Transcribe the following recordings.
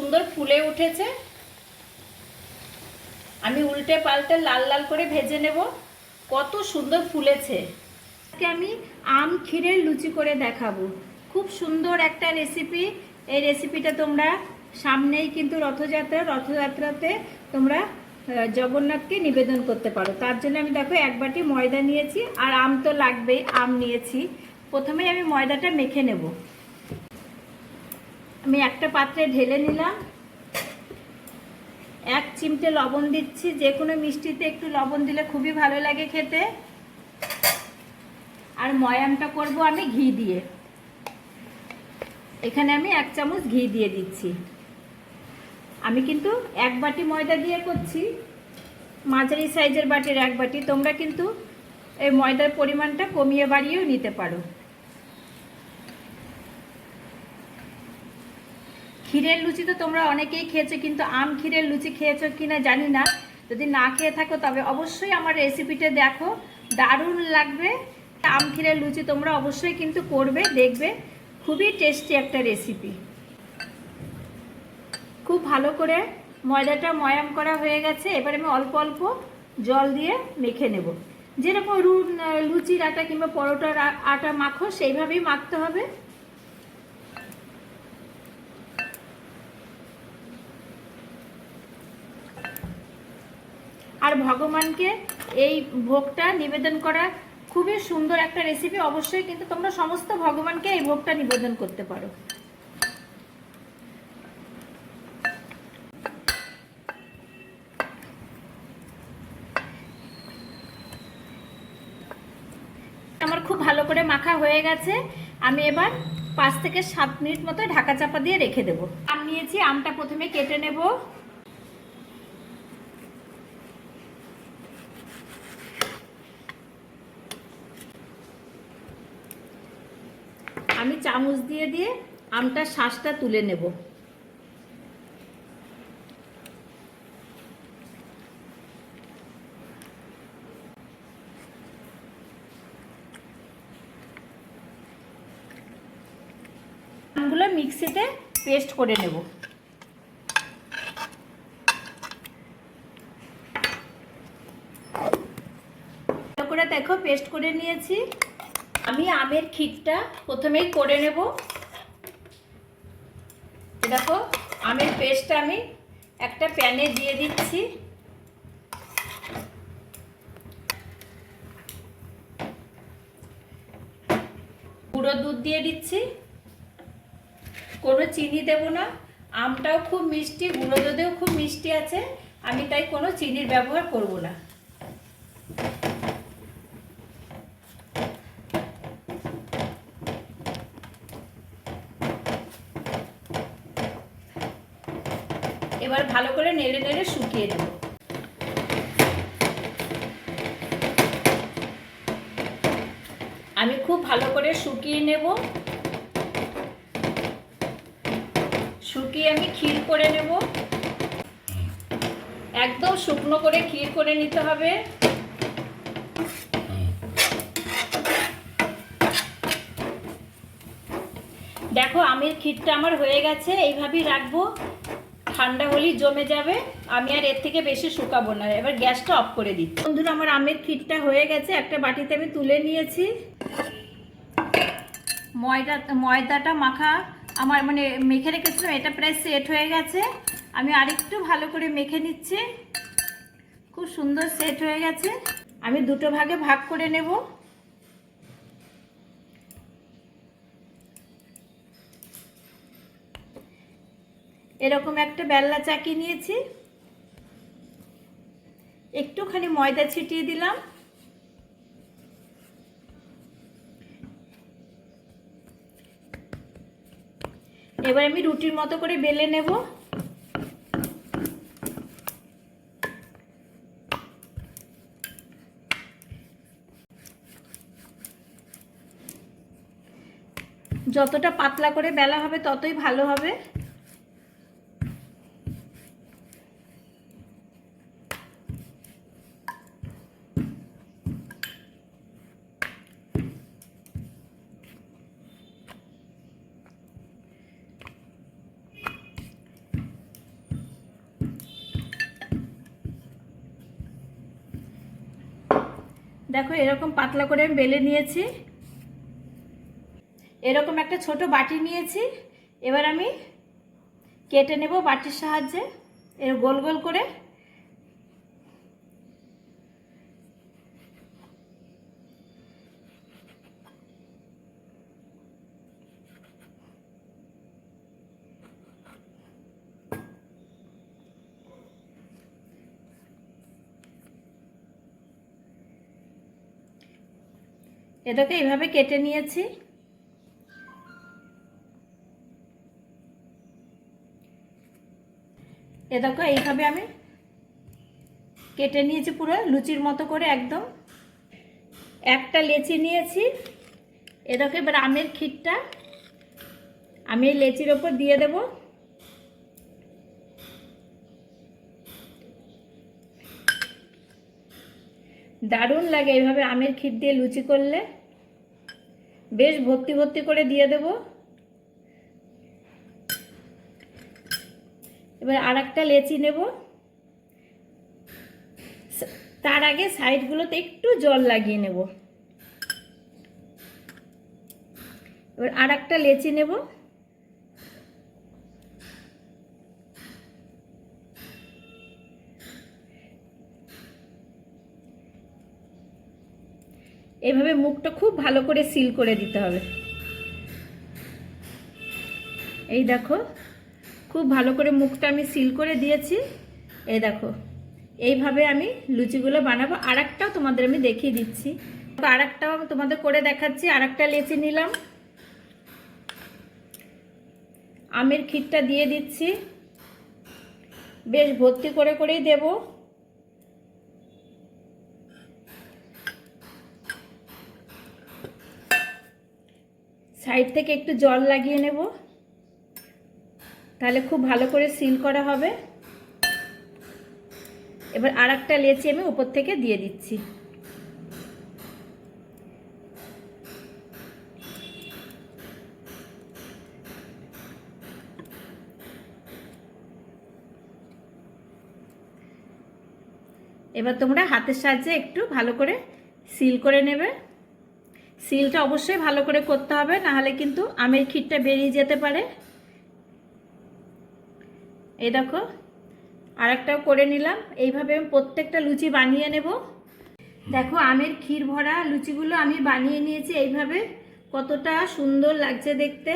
সুন্দর ফুলে উঠেছে। আমি উল্টে পাল্টে লাল লাল করে ভেজে নেব। কত সুন্দর ফুলেছে। আজকে আমি আম ক্ষীরের লুচি করে দেখাবো। খুব সুন্দর একটা রেসিপি এই রেসিপিটা তোমরা সামনেই কিন্তু রথযাত্রা, রথযাত্রাতে তোমরা জগন্নাথকে নিবেদন করতে পারো। তার জন্য আমি দেখো এক বাটি ময়দা নিয়েছি, আর আম তো লাগবেই, আম নিয়েছি। প্রথমে আমি ময়দাটা মেখে নেব। আমি একটা পাত্রে ঢেলে নিলাম। এক চিমটে লবণ দিচ্ছি, যে কোনো মিষ্টিতে একটু লবণ দিলে খুবই ভালো লাগে খেতে। আর ময়ামটা করব আমি ঘি দিয়ে। এখানে আমি এক চামচ ঘি দিয়ে দিচ্ছি। আমি কিন্তু এক বাটি ময়দা দিয়ে করছি। মাঝারি সাইজের বাটির এক বাটি, তোমরা কিন্তু এই ময়দার পরিমাণটা কমিয়ে বাড়িয়েও নিতে পারো। ক্ষীরের লুচি তো তোমরা অনেকেই খেয়েছো, কিন্তু আম ক্ষীরের লুচি খেয়েছো কিনা জানি না। যদি না খেয়ে থাকো, তবে অবশ্যই আমার রেসিপিটা দেখো। দারুণ লাগবে। আম ক্ষীরের লুচি তোমরা অবশ্যই কিন্তু করবে, দেখবে। খুবই টেস্টি একটা রেসিপি। খুব ভালো করে ময়দাটা ময়াম করা হয়ে গেছে। এবার আমি অল্প অল্প জল দিয়ে মেখে নেব। যেরকম রু লুচির আটা কিংবা পরোটার আটা মাখো, সেইভাবেই মাখতে হবে। আর ভগবানকে এই ভোগটা নিবেদন করা খুবই সুন্দর একটা রেসিপি অবশ্যই কিন্তু তোমরা সমস্ত ভগবানকে এই ভোগটা নিবেদন করতে পারো। আমার খুব ভালো করে মাখা হয়ে গেছে। আমি এবার পাঁচ থেকে সাত মিনিট মতো ঢাকা চাপা দিয়ে রেখে দেবো। আম নিয়েছি, আমটা প্রথমে কেটে নেব। চামচ দিয়ে দিয়ে আমটার শ্বাসটা তুলে নেব। আমগুলো মিক্সিতে পেস্ট করে নেব। করে দেখো, পেস্ট করে নিয়েছি। আমি আমের ক্ষীরটা প্রথমেই করে নেব। দেখো, আমের পেস্টটা আমি একটা প্যানে দিয়ে দিচ্ছি। গুঁড়ো দুধ দিয়ে দিচ্ছি। কোনো চিনি দেব না। আমটাও খুব মিষ্টি, গুঁড়ো দুধেও খুব মিষ্টি আছে। আমি তাই কোনো চিনির ব্যবহার করব না। এবার ভালো করে নেড়ে নেড়ে শুকিয়ে দেব। আমি খুব ভালো করে শুকিয়ে নেব। শুকিয়ে আমি ক্ষীর করে নেব। একদম শুকনো করে ক্ষীর করে নিতে হবে। দেখো আমের ক্ষীরটা আমার হয়ে গেছে, এইভাবেই রাখব। ঠান্ডা হলেই জমে যাবে, আমি আর এর থেকে বেশি শুকাবো না। এবার গ্যাসটা অফ করে দিচ্ছি। বন্ধুরা, আমার আমের ক্ষীরটা হয়ে গেছে, একটা বাটিতে আমি তুলে নিয়েছি। ময়দা, ময়দাটা মাখা, আমার মানে মেখে রেখেছিলাম, এটা প্রায় সেট হয়ে গেছে। আমি আরেকটু ভালো করে মেখে নিচ্ছি। খুব সুন্দর সেট হয়ে গেছে। আমি দুটো ভাগে ভাগ করে নেব। এরকম একটা বেল্লা চাকি নিয়েছি। একটুখানি ময়দা ছিটিয়ে দিলাম। এবার আমি রুটির মতো করে বেলে নেব। যতটা পাতলা করে বেলা হবে ততই ভালো হবে। দেখো এরকম পাতলা করে আমি বেলে নিয়েছি। এরকম একটা ছোট বাটি নিয়েছি। এবার আমি কেটে নেব বাটির সাহায্যে। এর গোল গোল করে এটাকে এইভাবে কেটে নিয়েছি। এ দেখো, এইভাবে আমি কেটে নিয়েছি পুরো, লুচির মতো করে একদম। একটা লেচি নিয়েছি। এ দেখো, এবার আমের ক্ষীরটা আমি লেচির ওপর দিয়ে দেব। দারুণ লাগে এইভাবে আমের ক্ষীর দিয়ে লুচি করলে। বেশ ভর্তি ভর্তি করে দিয়ে দেব। এবার আর একটা লেচি নেব। তার আগে সাইডগুলোতে একটু জল লাগিয়ে নেব। এবার আর একটা লেচি নেব। এভাবে মুখটা খুব ভালো করে সিল করে দিতে হবে। এই দেখো, খুব ভালো করে মুখটা আমি সিল করে দিয়েছি। এই দেখো, এইভাবে আমি লুচিগুলো বানাবো। আর একটাও তোমাদের আমি দেখিয়ে দিচ্ছি। আর একটাও আমি তোমাদের করে দেখাচ্ছি। আর একটা লেচি নিলাম। আমের ক্ষীরটা দিয়ে দিচ্ছি। বেশ ভর্তি করে করেই দেবো। সাইড থেকে একটু জল লাগিয়ে নেব। তাহলে খুব ভালো করে সিল করা হবে। এবার আর একটা লেচি আমি উপর থেকে দিয়ে দিচ্ছি। এবার তোমরা হাতের সাহায্যে একটু ভালো করে সিল করে নেবে। সিলটা অবশ্যই ভালো করে করতে হবে, নাহলে কিন্তু আমের ক্ষীরটা বেরিয়ে যেতে পারে। এই দেখো, আরেকটাও করে নিলাম। এইভাবে আমি প্রত্যেকটা লুচি বানিয়ে নেব। দেখো, আমের ক্ষীর ভরা লুচিগুলো আমি বানিয়ে নিয়েছি এইভাবে। কতটা সুন্দর লাগছে দেখতে।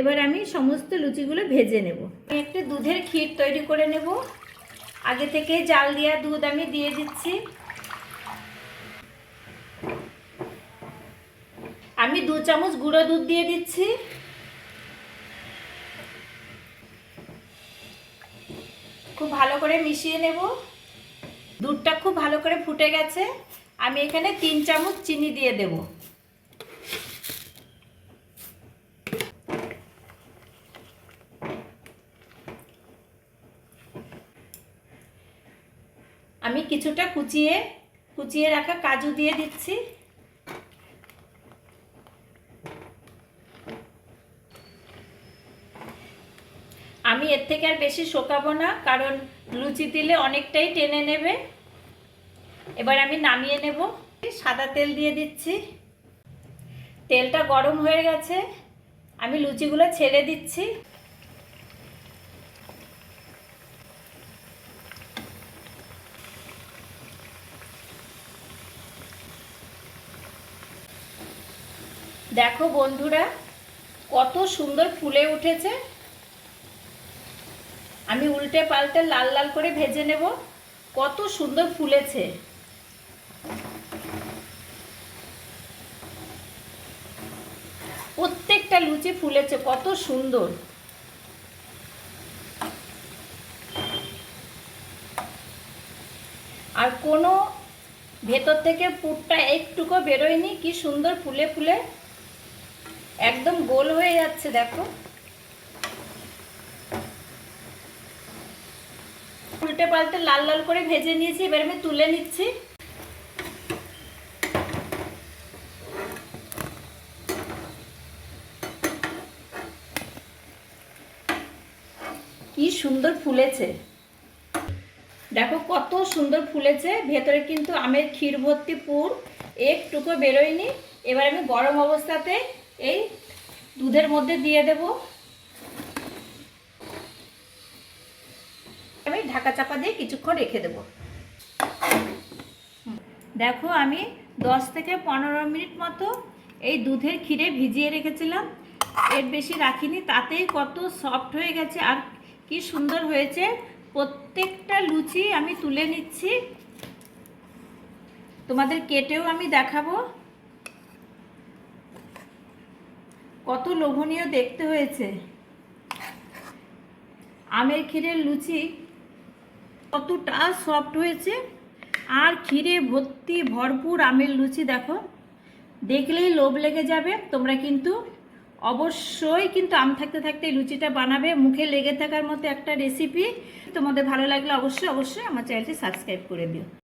এবার আমি সমস্ত লুচিগুলো ভেজে নেব। আমি একটা দুধের ক্ষীর তৈরি করে নেব। আগে থেকে জাল দেওয়া দুধ আমি দিয়ে দিচ্ছি। দু চামচ গুঁড়ো দুধ দিয়ে দিচ্ছি। খুব ভালো করে মিশিয়ে নেব। দুধটা খুব ভালো করে ফুটে গেছে। আমি এখানে তিন চামচ চিনি দিয়ে দেব। আমি কিছুটা কুচিয়ে কুচিয়ে রাখা কাজু দিয়ে দিচ্ছি। আমি এর থেকে আর বেশি শোকাবো না, কারণ লুচি দিলে অনেকটাই টেনে নেবে। এবার আমি নামিয়ে নেব। সাদা তেল দিয়ে দিচ্ছি। তেলটা গরম হয়ে গেছে। আমি লুচিগুলো ছেড়ে দিচ্ছি। দেখো বন্ধুরা, কত সুন্দর ফুলে উঠেছে। উল্টে পাল্টে লাল লাল করে ভেজে নেব। কত সুন্দর ফুলেছে। প্রত্যেকটা লুচি ফুলেছে, কত সুন্দর। আর কোনো ভেতর থেকে পুরটা একটুকু বেরোয়নি, কি সুন্দর ফুলে ফুলে। একদম গোল হয়ে যাচ্ছে, দেখো। উল্টে পাল্টে লাল লাল করে ভেজে নিয়েছি, এবার আমি তুলে নিচ্ছি। কি সুন্দর ফুলেছে। দেখো কত সুন্দর ফুলেছে, ভেতরে কিন্তু আমের ক্ষীর ভর্তি পুর, একটুকু বেরোয়নি। এবার আমি গরম অবস্থাতে এই দুধের মধ্যে দিয়ে দেব। ঢাকা চাপা দিয়ে কিছুক্ষণ রেখে দেব। দেখো আমি দশ থেকে পনেরো মিনিট মতো এই দুধের ক্ষীরে ভিজিয়ে রেখেছিলাম। এর বেশি রাখিনি, তাতেই কত সফট হয়ে গেছে আর কি সুন্দর হয়েছে। প্রত্যেকটা লুচি আমি তুলে নিচ্ছি। তোমাদের কেটেও আমি দেখাবো। কত লোভনীয় দেখতে হয়েছে। আমের ক্ষীরের লুচি কতটা সফট হয়েছে। আর ক্ষীরে ভর্তি ভরপুর আমের লুচি দেখো। দেখলেই লোভ লেগে যাবে। তোমরা কিন্তু অবশ্যই কিন্তু আম থাকতে থাকতে লুচিটা বানাবে। মুখে লেগে থাকার মতো একটা রেসিপি তোমাদের ভালো লাগলে অবশ্যই অবশ্যই আমার চ্যানেলটি সাবস্ক্রাইব করে দিও।